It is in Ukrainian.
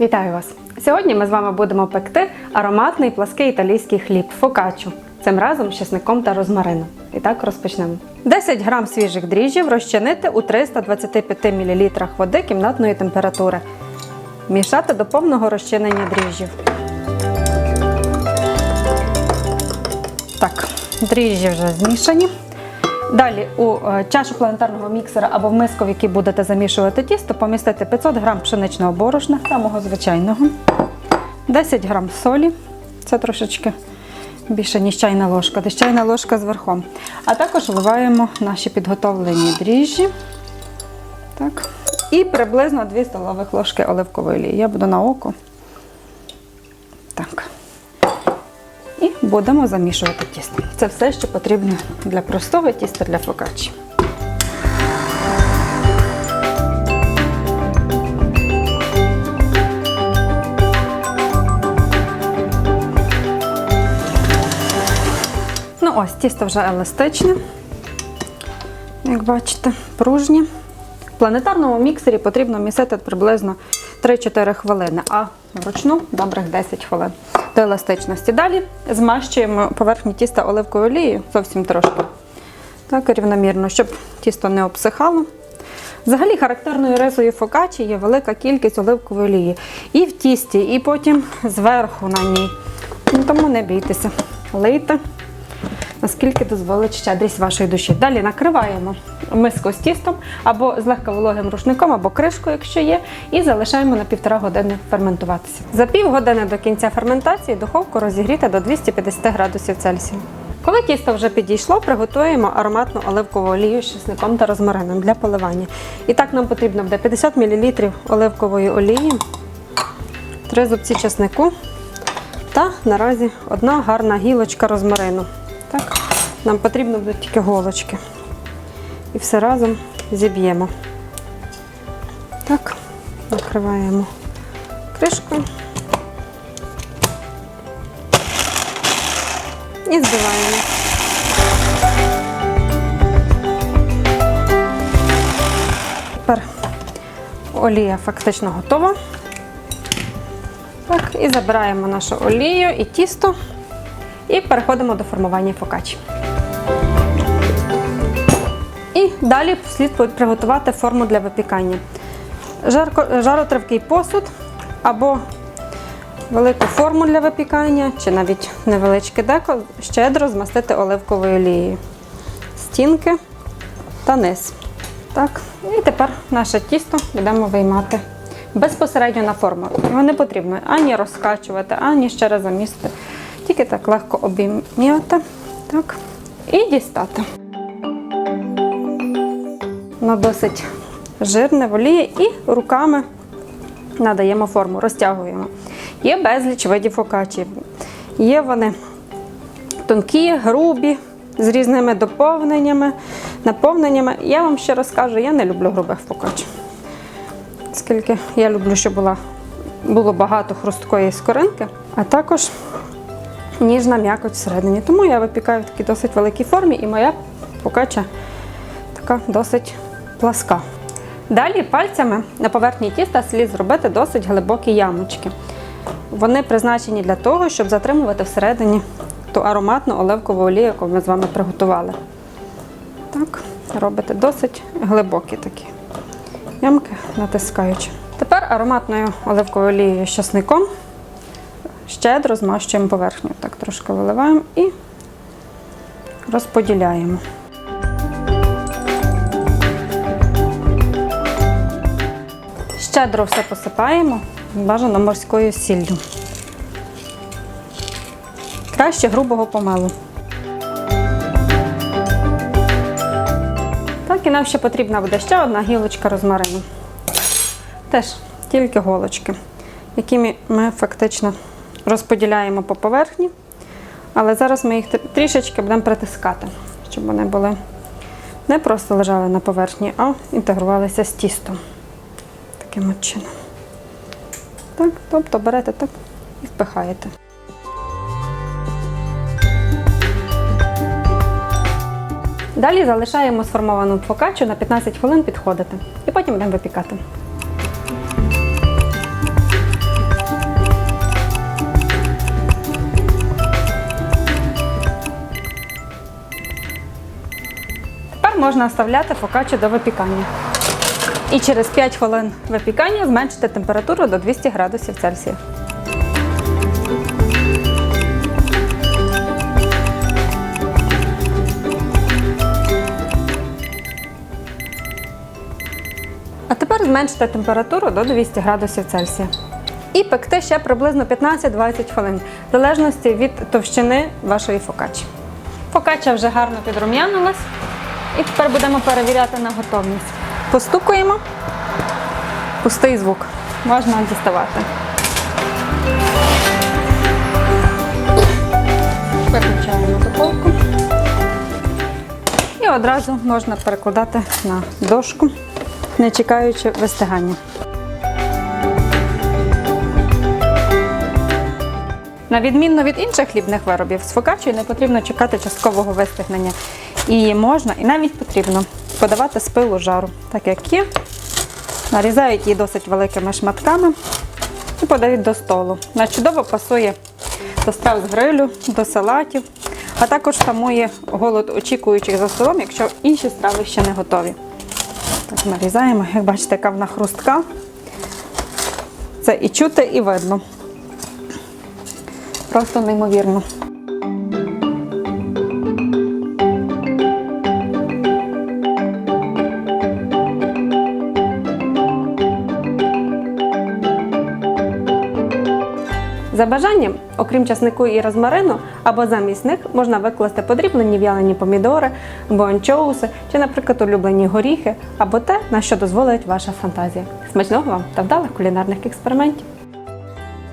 Вітаю вас! Сьогодні ми з вами будемо пекти ароматний плаский італійський хліб фокаччу. Цим разом з чесником та розмарином. І так розпочнемо. 10 грам свіжих дріжджів розчинити у 325 мл води кімнатної температури. Мішати до повного розчинення дріжджів. Так, дріжджі вже змішані. Далі у е, чашу планетарного міксера або в миску, в якій будете замішувати тісто, помістити 500 г пшеничного борошна, самого звичайного, 10 г солі, це трошечки більше, ніж чайна ложка, десь чайна ложка з верхом. А також вливаємо наші підготовлені дріжджі. Так. І приблизно 2 столових ложки оливкової олії. Я буду на око. Будемо замішувати тісто. Це все, що потрібно для простого тіста для фокаччі. Ну ось, тісто вже еластичне, як бачите, пружні. В планетарному міксері потрібно місити приблизно 3-4 хвилини, а вручну добрих 10 хвилин до еластичності. Далі змащуємо поверхню тіста оливковою олією зовсім трошки. Так, рівномірно, щоб тісто не обсихало. Взагалі, характерною рисою фокачі є велика кількість оливкової олії. І в тісті, і потім зверху на ній. Тому не бійтеся. Лийте, наскільки дозволить щедрість вашої душі. Далі накриваємо миску з тістом або з легко вологим рушником, або кришкою, якщо є, і залишаємо на півтора години ферментуватися. За півгодини до кінця ферментації духовку розігріти до 250 градусів Цельсію. Коли тісто вже підійшло, приготуємо ароматну оливкову олію з чесником та розмарином для поливання. І так нам потрібно буде 50 мл оливкової олії, 3 зубці чеснику та наразі одна гарна гілочка розмарину. Так, нам потрібно будуть тільки голочки. І все разом зіб'ємо. Так, накриваємо кришкою. І збиваємо. Тепер олія фактично готова. Так, і забираємо нашу олію і тісто. І переходимо до формування фокачі. Далі слід приготувати форму для випікання. Жаротривкий посуд або велику форму для випікання, чи навіть невеличке деко, щедро змастити оливковою олією. Стінки та низ. Так, і тепер наше тісто будемо виймати безпосередньо на форму. Його не потрібно ані розкачувати, ані ще раз замістити. Тільки так легко обійняти так, і дістати. Воно досить жирне в олії і руками надаємо форму, розтягуємо. Є безліч видів фокачів. Є вони тонкі, грубі, з різними доповненнями, наповненнями. Я вам ще розкажу, я не люблю грубих фокачів. Оскільки я люблю, щоб була, було багато хрусткої скоринки, а також ніжна м'якоть всередині. Тому я випікаю в такій досить великій формі, і моя фокача така досить пласка. Далі пальцями на поверхні тіста слід зробити досить глибокі ямочки. Вони призначені для того, щоб затримувати всередині ту ароматну оливкову олію, яку ми з вами приготували. Так, робите досить глибокі такі ямки, натискаючи. Тепер ароматною оливковою олією з часником щедро змащуємо поверхню. Так, трошки виливаємо і розподіляємо. Щедро все посипаємо, бажано морською сіллю. Краще грубого помелу. Так, і нам ще потрібна буде ще одна гілочка розмарину. Теж тільки голочки, якими ми фактично розподіляємо по поверхні. Але зараз ми їх трішечки будемо притискати, щоб вони були не просто лежали на поверхні, а інтегрувалися з тістом таким от чином. Так, Тобто берете так і впихаєте. Далі залишаємо сформовану фокачу на 15 хвилин підходити і потім будемо випікати. Тепер можна оставляти фокачу до випікання. І через 5 хвилин випікання зменшити температуру до 200 градусів Цельсія. А тепер зменшити температуру до 200 градусів Цельсія. І пекти ще приблизно 15-20 хвилин, в залежності від товщини вашої фокачі. Фокача вже гарно підрум'янилась. І тепер будемо перевіряти на готовність. Постукуємо. Пустий звук. Можна діставати. Виключаємо духовку. І одразу можна перекладати на дошку, не чекаючи вистигання. На відмінно від інших хлібних виробів, з фокаччою не потрібно чекати часткового вистигнення. І можна, і навіть потрібно подавати з пилу жару, так як є. Нарізають її досить великими шматками і подають до столу. Вона чудово пасує до страв з грилю, до салатів, а також тамує голод очікуючих за столом, якщо інші страви ще не готові. Так, нарізаємо, як бачите, яка вона хрустка. Це і чути, і видно. Просто неймовірно. За бажанням, окрім часнику і розмарину, або замість них можна викласти подрібнені в'ялені помідори, або анчоуси, чи, наприклад, улюблені горіхи, або те, на що дозволить ваша фантазія. Смачного вам та вдалих кулінарних експериментів!